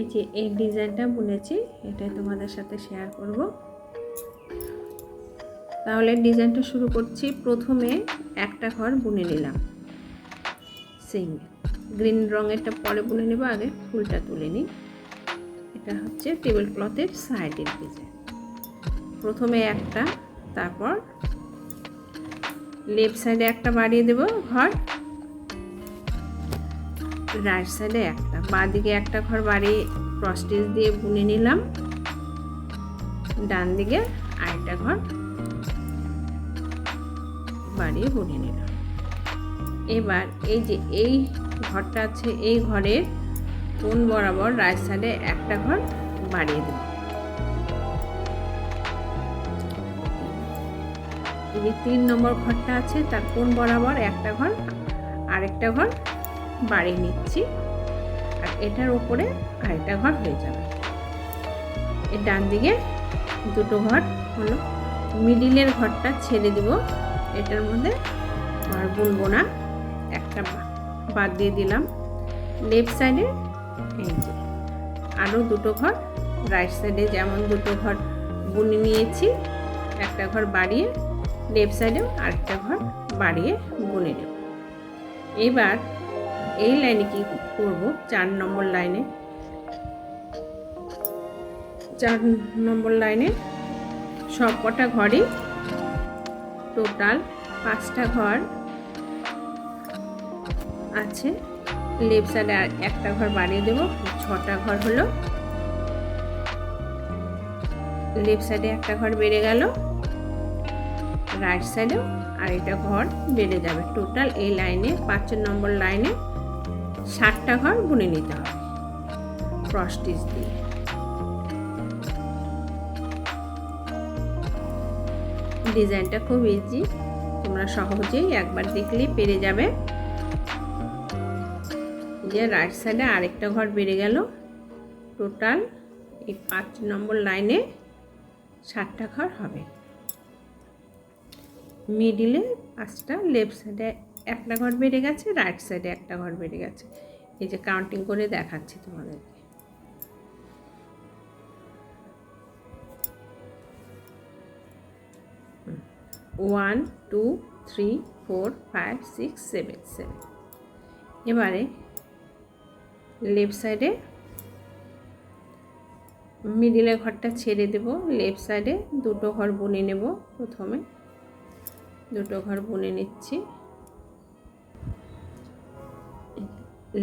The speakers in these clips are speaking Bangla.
এই যে এই ডিজাইনটা বুনেছি এটাই তোমাদের সাথে শেয়ার করব। তাহলে ডিজাইনটা শুরু করছি। প্রথমে একটা ঘর বুনে নিলাম। সিঙ্গেল গ্রিন রঙেরটা পরে বুনে নেব, আগে ফুলটা তুলে নিই। এটা হচ্ছে টেবিল ক্লথের সাইডের ডিজাইন প্রথমে একটা, তারপর লেফট সাইডে একটা বাড়িয়ে দেব ঘর। রাইট সাইডে একটা। বাঁদিকে একটা ঘর বাড়িয়ে ক্রসটিচ দিয়ে বুনে নিলাম। ডান দিকে আরেকটা ঘর বাড়িয়ে বুনে নিলাম। এবার এই যে এই ঘরটা আছে, এই ঘরের কোন বরাবর রাইট সাইডে একটা ঘর বাড়িয়ে দেব? এই যে তিন নম্বর ঘরটা আছে, তার কোন বরাবর একটা ঘর, আরেকটা ঘর বাড়িয়ে নিচ্ছি। আর এটার উপরে আরেকটা ঘর হয়ে যাবে। এর ডান দিকে দুটো ঘর হলো। মিডিলের ঘরটা ছেড়ে দিব। এটার মধ্যে আর বুনবো না। একটা বাদ দিয়ে দিলাম। লেফট সাইডে এই আরও দুটো ঘর। রাইট সাইডে যেমন দুটো ঘর বুনে নিয়েছি, একটা ঘর বাড়িয়ে লেফট সাইডেও আরেকটা ঘর বাড়িয়ে বুনে নেব। এবার এই লাইনে কি করব? চার নম্বর লাইনে। চার নম্বর লাইনে সব কটা ঘরই টোটাল পাঁচটা ঘর আছে। লেফট সাইডে একটা ঘর বাড়িয়ে দেবো, ছটা ঘর হলো। লেফট সাইডে একটা ঘর বেড়ে গেল, রাইট সাইডেও আর এটা ঘর বেড়ে যাবে। টোটাল এই লাইনে পাঁচ নম্বর লাইনে ষাটটা ঘর বুনে নিতে হবে। ক্রস স্টিচ দিয়ে। ডিজাইনটা খুব ইজি তোমরা সহজেই একবার দেখলেই পেরে যাবে। যে রাইট সাইডে আরেকটা ঘর বেড়ে গেল। টোটাল এই পাঁচ নম্বর লাইনে ষাটটা ঘর হবে। মিডিলে পাঁচটা লেফট সাইডে একটা ঘর বেড়ে গেছে রাইট সাইডে একটা ঘর বেড়ে গেছে। এই যে কাউন্টিং করে দেখাচ্ছি তোমাদেরকে। One two three four five six seven seven এবারে লেফট সাইডে মিডিলে ঘরটা ছেড়ে দেব। লেফট সাইডে দুটো ঘর বুনে নেব প্রথমে। দুটো ঘর বুনে নিচ্ছি।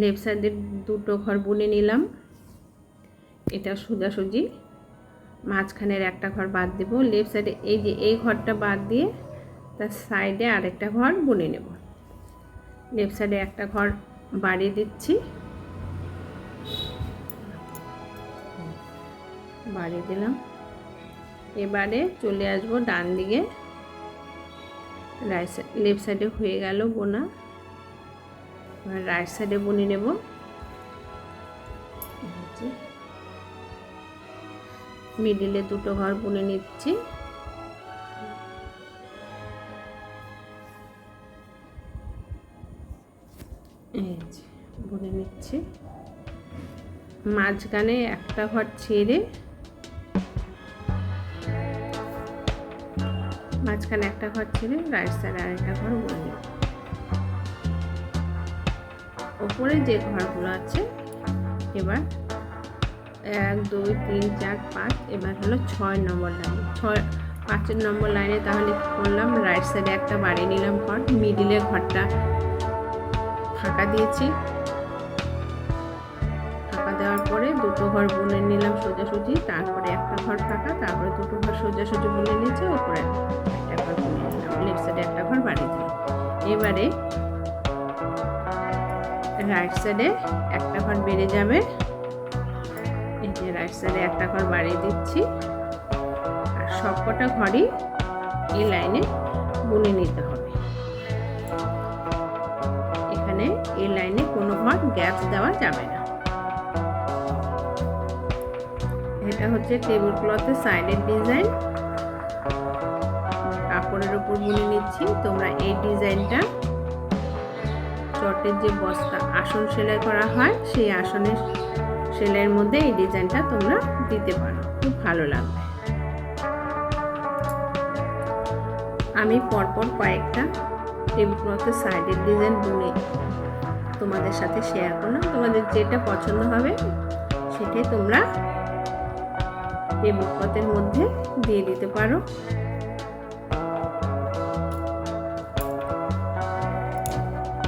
লেফট সাইডে দুটো ঘর বুনে নিলাম। এটা সোজাসুজি। মাঝখানের একটা ঘর বাদ দেব। লেফট সাইডে এই যে এই ঘরটা বাদ দিয়ে তার সাইডে আরেকটা ঘর বুনে নেব। লেফট সাইডে একটা ঘর বাড়িয়ে দিচ্ছি। বাড়িয়ে দিলাম। এবারে চলে আসব ডান দিকে। রাইট সাইড লেফট সাইডে হয়ে গেল বোনা। রাইট সাইডে বুনে নেব। মিডিলে দুটো ঘর বুনে নিচ্ছি। বুনে নিচ্ছি। মাঝখানে একটা ঘর ছেড়ে মাঝখানে একটা ঘর ছেড়ে রাইট সাইডে আরেকটা ঘর বুনে নিব ওপরে যে ঘরগুলো আছে, এবার এক, দুই, তিন, চার, পাঁচ, এবার হলো ছয় নম্বর লাইন ছয়, পাঁচের নম্বর লাইনে তাহলে কী করলাম? রাইট সাইডে একটা বাড়ি নিলাম ঘর মিডিলে ঘরটা ফাঁকা দিয়েছি। ফাঁকা দেওয়ার পরে দুটো ঘর বুনে নিলাম সোজাসুজি, তারপরে একটা ঘর ফাঁকা, তারপরে দুটো ঘর সোজাসুজি বুনে নিয়েছে, ওপরে একটা ঘর বুনে নিলাম লেফট সাইডে একটা ঘর বাড়ি দিলাম। এবারে রাইট সাইডে একটা ঘর বেড়ে যাবে। এই যে রাইট সাইডে একটা ঘর বাড়িয়ে দিচ্ছি। আর সবকটা ঘরই এই লাইনে বুনে নিতে হবে। এখানে এই লাইনে কোনো ঘর গ্যাপ দেওয়া যাবে না। এটা হচ্ছে টেবিল ক্লথের সাইডের ডিজাইন কাপড়ের উপর বুনে নিচ্ছি। তোমরা এই ডিজাইনটা চটের যে বস্তা আসন সেলাই করা হয়, সেই আসনের সেলাইয়ের মধ্যে এই ডিজাইনটা তোমরা দিতে পারো। খুব ভালো লাগবে। আমি পরপর কয়েকটা টেবিল ক্লথের সাইডের ডিজাইন বুনে তোমাদের সাথে শেয়ার করলাম। তোমাদের যেটা পছন্দ হবে, সেটাই তোমরা টেবিল ক্লথের মধ্যে দিয়ে দিতে পারো।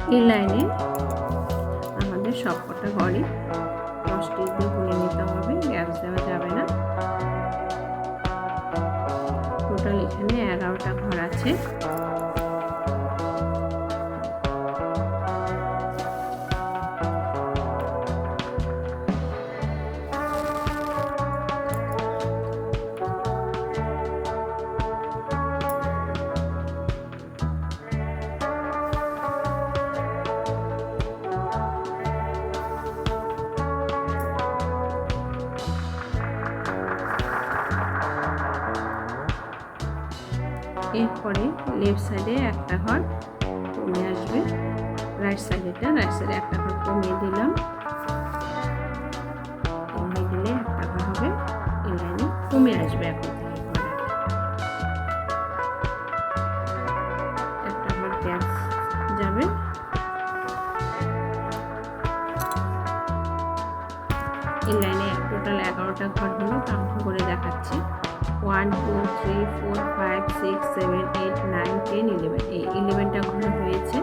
এই লাইনে আমাদের সবকটা ঘরই এরপরে লেফট সাইডে একটা ঘর কমে আসবে। রাইট সাইডেটা রাইট সাইডে একটা ঘর কমিয়ে দিলাম। Six seven eight nine ten eleven এই ইলেভেনটা ঘর হয়েছে।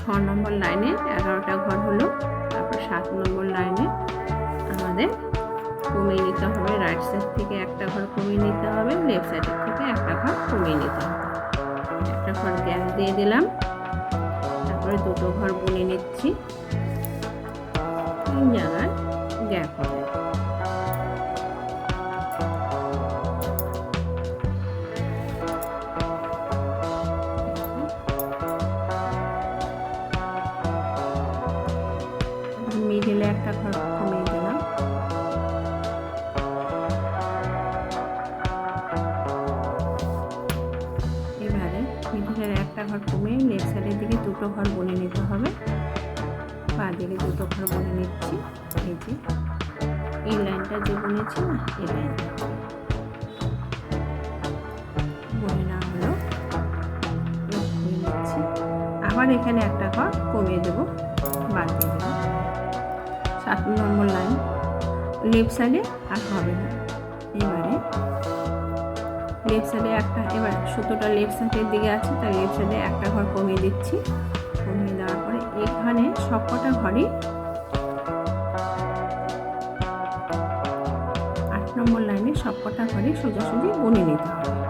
ছ নম্বর লাইনে এগারোটা ঘর হলো, তারপর সাত নম্বর লাইনে আমাদের কমিয়ে নিতে হবে। রাইট সাইড থেকে একটা ঘর কমিয়ে নিতে হবে লেফট সাইডের থেকে একটা ঘর কমিয়ে নিতে হবে। একটা ঘর গ্যাস দিয়ে দিলাম। তারপরে দুটো ঘর বুনে নিচ্ছি। তিন জায়গায় গ্যাপ হবে। আবার এখানে একটা ঘর কমিয়ে দেবো, বাদ দিয়ে দেবো। সাত নম্বর লাইন, লেফট সাইডে আর হবে না। এবারে, লেফট সাইডে একটা, এবার সুতোটা লেফট সাইডের দিকে আছে, তাই লেফট সাইডে একটা ঘর কমিয়ে দিচ্ছি। কমিয়ে দেওয়ার পরে এখানে সবকটা ঘরই আট নম্বর লাইনে সবকটা ঘরে সোজাসুজি বুনে নিতে হবে।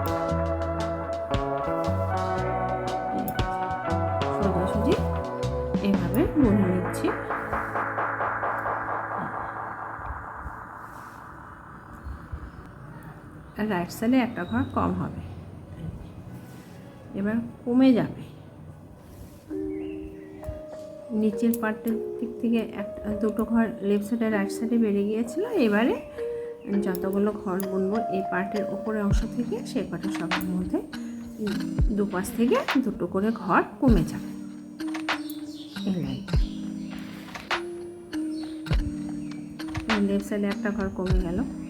রাইট সাইডে একটা ঘর কম হবে। এবার কমে যাবে। নিচের পার্টের দিক থেকে একটা দুটো ঘর লেফট সাইডে রাইট সাইডে বেড়ে গিয়েছিল। এবারে যতগুলো ঘর বুনবো, এই পার্টের ওপরের অংশ থেকে সে কটা সবার মধ্যে দুপাশ থেকে দুটো করে ঘর কমে যাবে। লেফট সাইডে একটা ঘর কমে গেল।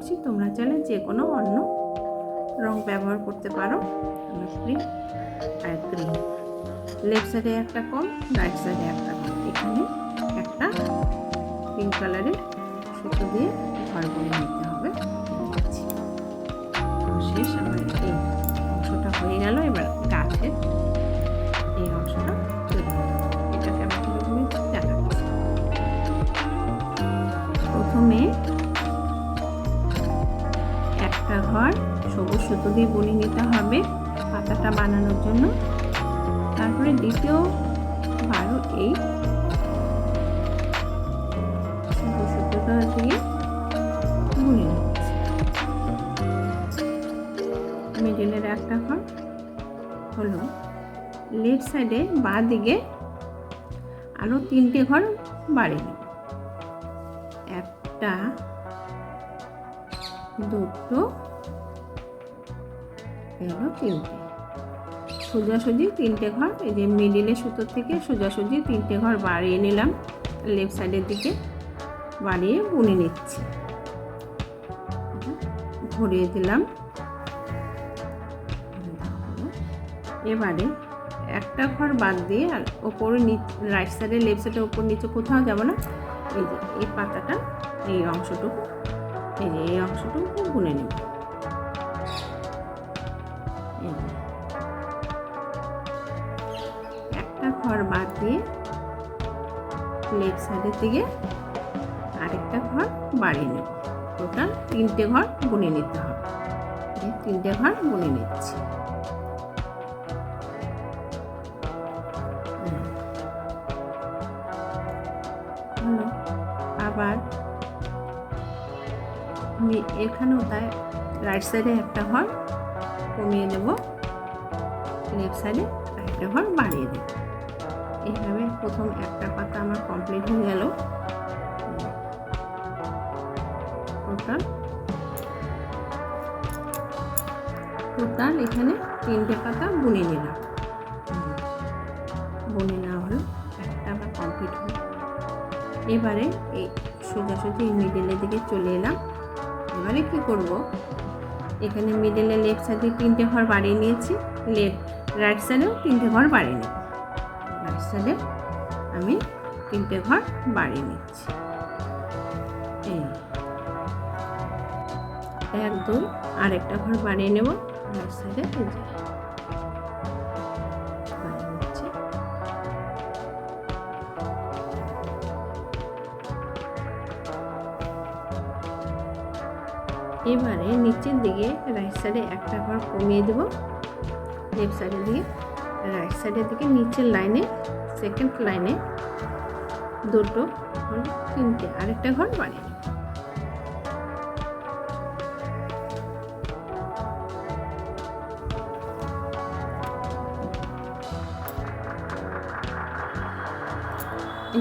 করছি, তোমরা চাইলে যে কোনো অন্য রং ব্যবহার করতে পারো। গ্রিন আর গ্রিন লেফট সাইডে একটা কম রাইট সাইডে একটা কম। এখানে একটা পিঙ্ক কালারের সুতো দিয়ে ঘর করে নিতে হবে। শেষ আমার এই সবুজ সুতো দিয়ে বুনে নিতে হবে পাতাটা বানানোর জন্য। তারপরে দ্বিতীয় বারো এই সুতোটা দিয়ে বুনে নিচ্ছি মিডিলের একটা ঘর হলো লেফট সাইডে বা দিকে আরও তিনটে ঘর বাড়িয়ে একটা, দুটো এলো তিনটে। সোজাসুজি তিনটে ঘর, এই যে মিডিলে সুতোর থেকে সোজাসুজি তিনটে ঘর বাড়িয়ে নিলাম। লেফট সাইডের দিকে বাড়িয়ে বুনে নিচ্ছি। ঘুরিয়ে দিলাম। এবারে একটা ঘর বাদ দিয়ে আর ওপরে রাইট সাইডে লেফট সাইডে ওপর নিচে কোথাও যাব না। এই যে, এই পাতাটা এই অংশটুকু, এই যে এই অংশটুকু বুনে নেব। লেফট সাইডের দিকে আরেকটা ঘর বাড়িয়ে নেব। টোটাল তিনটে ঘর বুনে নিতে হবে। তিনটে ঘর বুনে নিচ্ছি। আবার আমি এখানেও তাই রাইট সাইডে একটা ঘর কমিয়ে দেব লেফট সাইডে আরেকটা ঘর বাড়িয়ে দেব। এইভাবে প্রথম একটা পাতা আমার কমপ্লিট হয়ে গেল। টোটাল। টোটাল এখানে তিনটে পাতা বুনে নিলাম। বুনে নেওয়া হলো, একটা আমার কমপ্লিট হলো। এবারে এই সোজাসুজি মিডিলের দিকে চলে এলাম। এবারে কি করব? এখানে মিডিলে লেফট সাইডে তিনটে ঘর বাড়িয়ে নিয়েছি লেফট রাইট সাইডেও তিনটে ঘর বাড়িয়ে রাইট সাইডে আমি তিনটে ঘর বাড়িয়ে নিচ্ছি। এই। এক দুই আরেকটা ঘর বাড়িয়ে নেব সাইডে এবারে নিচের দিকে রাইট সাইডে একটা ঘর কমিয়ে দেব। লেফট সাইডের দিকে রাইট সাইডের দিকে নিচের লাইনে সেকেন্ড লাইনে দুটো তিনটে, আরেকটা ঘর বানিয়ে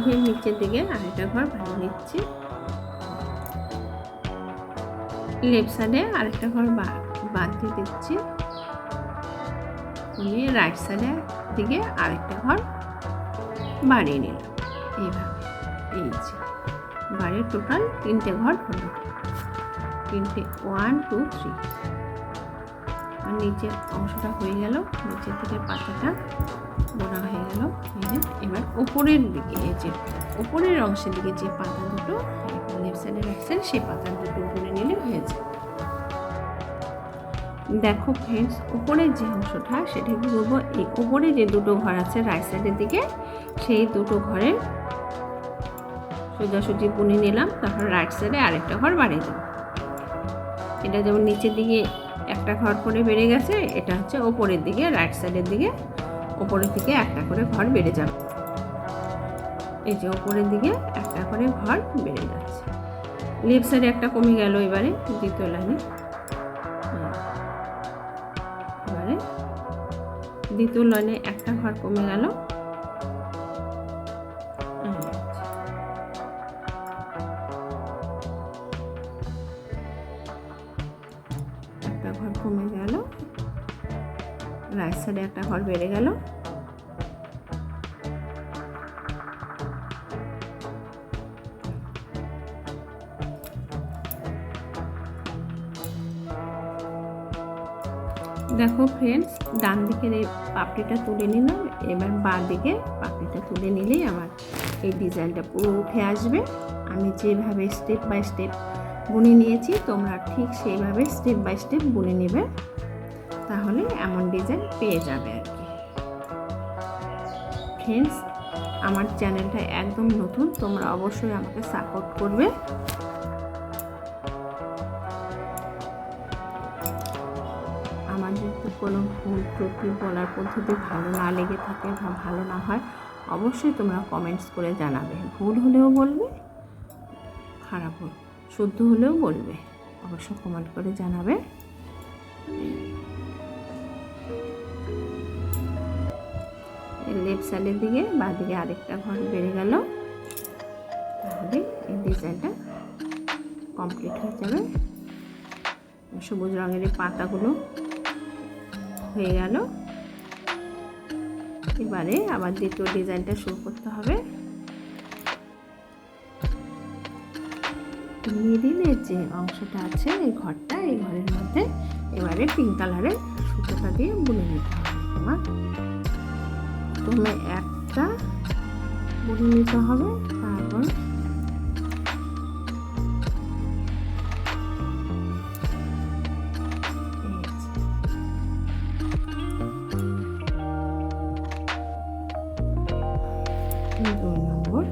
যে নিচের দিকে আরেকটা ঘর বানিয়ে নিচ্ছি লেফট সাইডে আরেকটা ঘর বাদ দিয়ে দিচ্ছি। রাইট সাইডে দিকে আরেকটা ঘর। বাড়িয়ে নিলাম এইভাবে। এই যে, বাড়ির টোটাল তিনটে ঘর হলো। তিনটে ওয়ান টু থ্রি আর নিচের অংশটা হয়ে গেল, নিচের দিকে পাতাটা বোনা হয়ে গেল। এবার ওপরের দিকে, এই যে, ওপরের অংশের দিকে যে পাতা দুটো লেফট সাইডে রাইট সাইড সেই পাতা দুটো বুনে নিলে হয়ে যায় দেখো ফ্রেন্ডস উপরের যে অংশটা, সেটা কি করব এই উপরে যে দুটো ঘর আছে রাইট সাইডের দিকে, সেই দুটো ঘরের সোজাসুজি বুনে নিলাম, তারপর রাইট সাইডে আরেকটা ঘর বাড়িয়ে দেবো এটা যেমন নিচের দিকে একটা ঘর করে বেড়ে গেছে, এটা হচ্ছে ওপরের দিকে রাইট সাইডের দিকে, ওপরের দিকে একটা করে ঘর বেড়ে যাবে। এই যে ওপরের দিকে একটা করে ঘর বেড়ে যাচ্ছে। লেফট সাইডে একটা কমে গেল এবারে, দ্বিতীয় লাইনে দ্বিতীয় লাইনে একটা ঘর কমে গেল। একটা ঘর কমে গেল। রাইট সাইডে একটা ঘর বেড়ে গেল। দেখো ফ্রেন্ডস ডান দিকের এই পাপড়িটা তুলে নিলাম। এবার বাঁ দিকে পাপড়িটা তুলে নিলেই আমার এই ডিজাইনটা পুরো উঠে আসবে। আমি যেভাবে স্টেপ বাই স্টেপ বুনে নিয়েছি, তোমরা ঠিক সেইভাবে স্টেপ বাই স্টেপ বুনে নেবে। তাহলে এমন ডিজাইন পেয়ে যাবে আর কি। ফ্রেন্ডস আমার চ্যানেলটা একদম নতুন, তোমরা অবশ্যই আমাকে সাপোর্ট করবে। আমার যদি কোনো ভুল ত্রুটি বলার পদ্ধতি ভালো না লেগে থাকে বা ভালো না হয়, অবশ্যই তোমরা কমেন্টস করে জানাবে। ভুল হলেও বলবে, খারাপ হোক শুদ্ধ হলেও বলবে। অবশ্যই কমেন্ট করে জানাবে। লেফট সাইডের দিকে বা দিকে আরেকটা ঘর বেড়ে গেল। তাহলে এই ডিজাইনটা কমপ্লিট হয়ে যাবে। সবুজ রঙের এই পাতাগুলো হয়ে গেল। এবারে আবার দ্বিতীয় ডিজাইনটা শুরু করতে হবে। মিডিলের যে অংশটা আছে, এই ঘরটা, এই ঘরের মধ্যে এবারে পিঙ্ক কালারের সুতোটা দিয়ে বুনে নিতে হবে তোমার। প্রথমে একটা বুনে নিতে হবে, তারপর দুই নম্বর।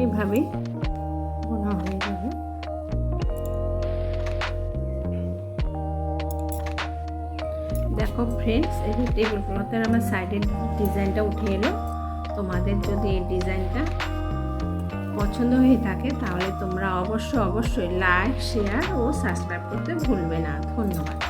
এইভাবে বোনা হয়ে যাবে। দেখো ফ্রেন্ডস এই যে টেবিল ক্লথের আমার সাইডের ডিজাইনটা উঠে এলো। তোমাদের যদি এই ডিজাইনটা পছন্দ হয়ে থাকে, তাহলে তোমরা অবশ্যই অবশ্যই লাইক শেয়ার ও সাবস্ক্রাইব করতে ভুলবে না। ধন্যবাদ।